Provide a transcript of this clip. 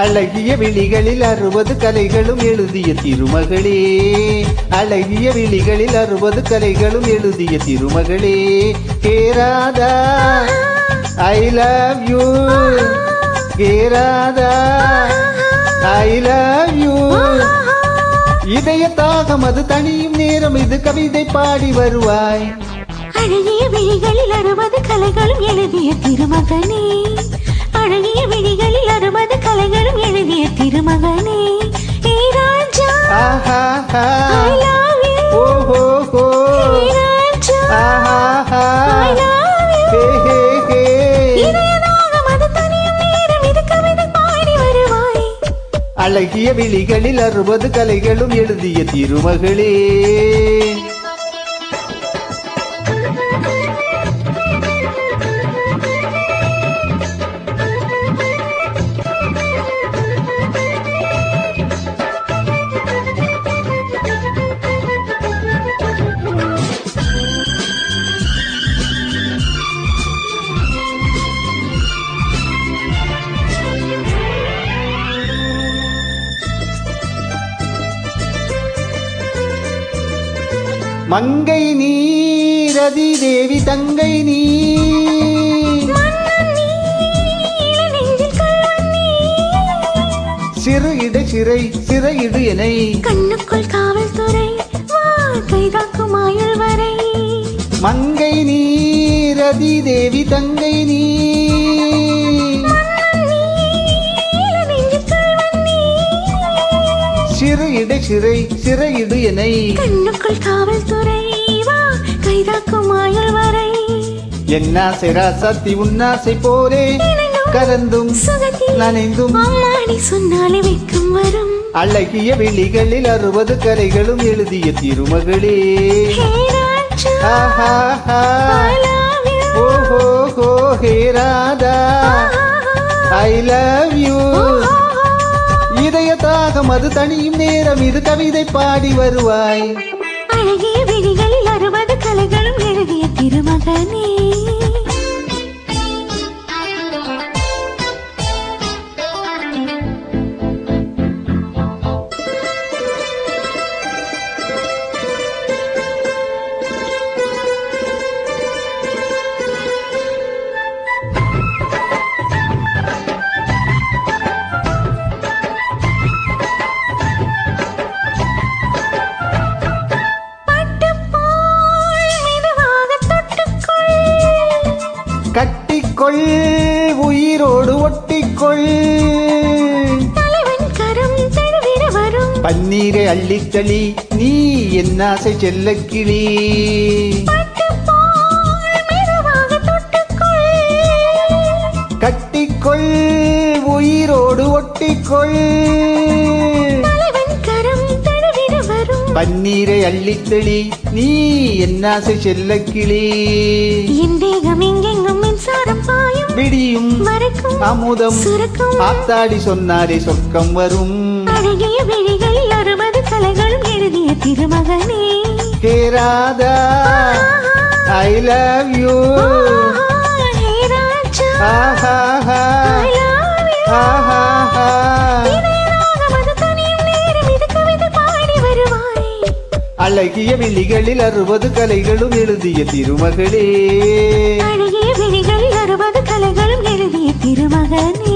அழகிய விழிகளில் அறுபது கலைகளும் எழுதிய திருமகளே. அழகிய விழிகளில் அறுபது கலைகளும் எழுதிய திருமகளே. கேராதா ஐ லவ் யூ கேராதா ஐ லவ் யூ இதய தாகம் அது தனியும் நேரம் இது கவிதை பாடி வருவாய். அழகிய விழிகளில் அறுபது கலைகளும் எழுதிய திருமகனே வருவாய். அழகிய விழிகளில் அறுபது கலைகளும் எழுதிய திருமகளே. மங்கை நீ ரதி தேவி தங்கை நீ. சிறு இடு சிறை சிறையிடு எனை கண்ணுக்குள் காவல்துறை கைதாக்கும் ஆயுள் வரை. மங்கை நீ ரதி தேவி தங்கை நீ. சிறு சிறையிடு எனை கண்ணுக்குள் காவல்துறை வா கைதாக்கும் ஆயுள் வரை. என்னாசை ராசாத்தி உன்னாசை போரே கலந்தும் நனைந்தும் அம்மாடி சொன்னாலே வெக்கம் வரும். அழகிய விழிகளில் அறுபது கலைகளும் எழுதிய திருமகளே. ஆஹா I love you. ஓ ஹோ ராதா. ஐ லவ் தாகம் அது தனியும் நேரம். இது கவிதை பாடி வருவாய். அழகிய விழிகளில் அறுபது கலைகளும் எழுதிய திருமகனே கட்டிக்கொள் உயிரோடு ஒட்டிக்கொள் பன்னீரை அள்ளிக்களி நீ செல்லக்கிளி பட்டுப்போல் மெதுவாக தொட்டுக்கொள். கட்டிக்கொள் உயிரோடு ஒட்டிக்கொள் பன்னீரை அள்ளித்தளி நீ என்னாசை செல்லக்கிளி என் தேகம் பாயும் விடியும் அமுதம். சுரக்கும். ஆத்தாடி சொன்னாரே சொர்க்கம் வரும். அழகிய விழிகளில் அறுபது கலைகளும் எழுதிய திருமகனே. கேராதா ஐ லவ் யூ ஹே அழகிய விழிகளில் அறுபது கலைகளும் எழுதிய திருமகளே. அழகிய விழிகளில் அறுபது கலைகளும் எழுதிய திருமகனே.